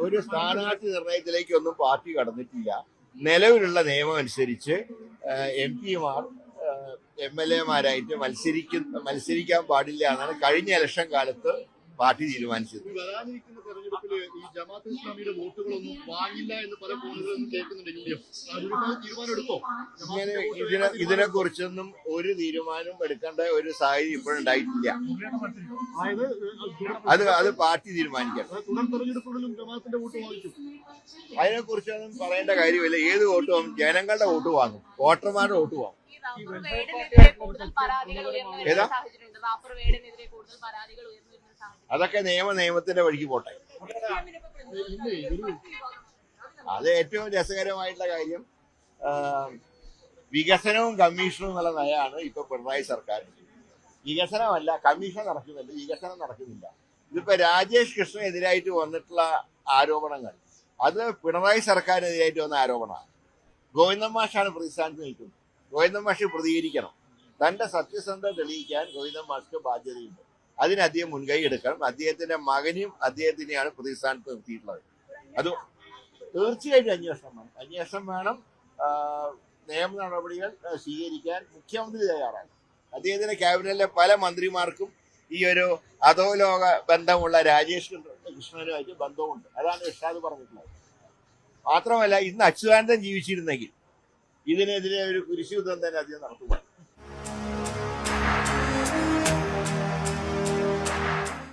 ഒരു സ്ഥാനാർത്ഥി നിർണയത്തിലേക്കൊന്നും പാർട്ടി കടന്നിട്ടില്ല. നിലവിലുള്ള നിയമം അനുസരിച്ച് എം പിമാർ എം എൽ എമാരായിട്ട് മത്സരിക്കുന്ന മത്സരിക്കാൻ പാടില്ല എന്നാണ് കഴിഞ്ഞ ഇലക്ഷൻ കാലത്ത് പാർട്ടി തീരുമാനിച്ചത്. ഈ വരാനിരിക്കുന്ന തെരഞ്ഞെടുപ്പിൽ ഈ ജമാഅത്ത് ഇസ്ലാമിയുടെ വോട്ടുകളൊന്നും വാങ്ങില്ല എന്ന് പല കോണുകളിൽ കേൾക്കുന്നുണ്ടെങ്കിലും അതിനൊരു തീരുമാനം എടുത്തോ ഇങ്ങനെ ഇതിനെ ഇതിനെ കുറിച്ചൊന്നും ഒരു തീരുമാനം എടുക്കേണ്ട ഒരു സാഹചര്യം ഇപ്പോഴുണ്ടായിട്ടില്ല അത് അത് പാർട്ടി തീരുമാനിക്കണം. അതിനെ കുറിച്ചൊന്നും പറയേണ്ട കാര്യമില്ല. ഏത് വോട്ട് വാങ്ങും. ജനങ്ങളുടെ വോട്ട് വാങ്ങും. വോട്ടർമാരുടെ വോട്ട് വാങ്ങും. ഏതാ? കൂടുതൽ പരാതികൾ ഉയർന്നു വരുന്ന അതൊക്കെ നിയമ നിയമത്തിന്റെ വഴിക്ക് പോട്ടെ. അത് ഏറ്റവും രസകരമായിട്ടുള്ള കാര്യം വികസനവും കമ്മീഷനും എന്നുള്ള നയമാണ് ഇപ്പൊ പിണറായി സർക്കാർ വികസനമല്ല കമ്മീഷൻ നടക്കുന്നുണ്ട് വികസനം നടക്കുന്നില്ല. ഇതിപ്പോ രാജേഷ് കൃഷ്ണനെതിരായിട്ട് വന്നിട്ടുള്ള ആരോപണങ്ങൾ. അത് പിണറായി സർക്കാരിനെതിരായിട്ട് വന്ന ആരോപണമാണ്. ഗോവിന്ദൻ മാഷാണ് പ്രതിസ്ഥാനത്ത് നിൽക്കുന്നത്. ഗോവിന്ദൻ മാഷ് പ്രതികരിക്കണം. തന്റെ സത്യസന്ധത തെളിയിക്കാൻ ഗോവിന്ദൻ മാഷ്ക്ക് ബാധ്യതയുണ്ട്. അതിന് അദ്ദേഹം മുൻകൈ എടുക്കണം. അദ്ദേഹത്തിന്റെ മകനും അദ്ദേഹത്തിനെയാണ് പ്രതിസ്ഥാനത്ത് നിർത്തിയിട്ടുള്ളത്. അത് തീർച്ചയായിട്ടും അന്വേഷണം വേണം. അന്വേഷണം വേണം. നിയമ നടപടികൾ സ്വീകരിക്കാൻ മുഖ്യമന്ത്രി തയ്യാറാണ് അദ്ദേഹത്തിന്റെ ക്യാബിനറ്റിലെ പല മന്ത്രിമാർക്കും ഈ ഒരു അധോലോക ബന്ധമുള്ള രാജേഷ് കൃഷ്ണനുമായിട്ട് ബന്ധമുണ്ട്. അതാണ് ഇഷാദ് പറഞ്ഞിട്ടുള്ളത്. മാത്രമല്ല ഇന്ന് അച്യുതാനന്ദൻ ജീവിച്ചിരുന്നെങ്കിൽ ഇതിനെതിരെ ഒരു കുരിശുദ്ധം തന്നെ അദ്ദേഹം നടത്തുക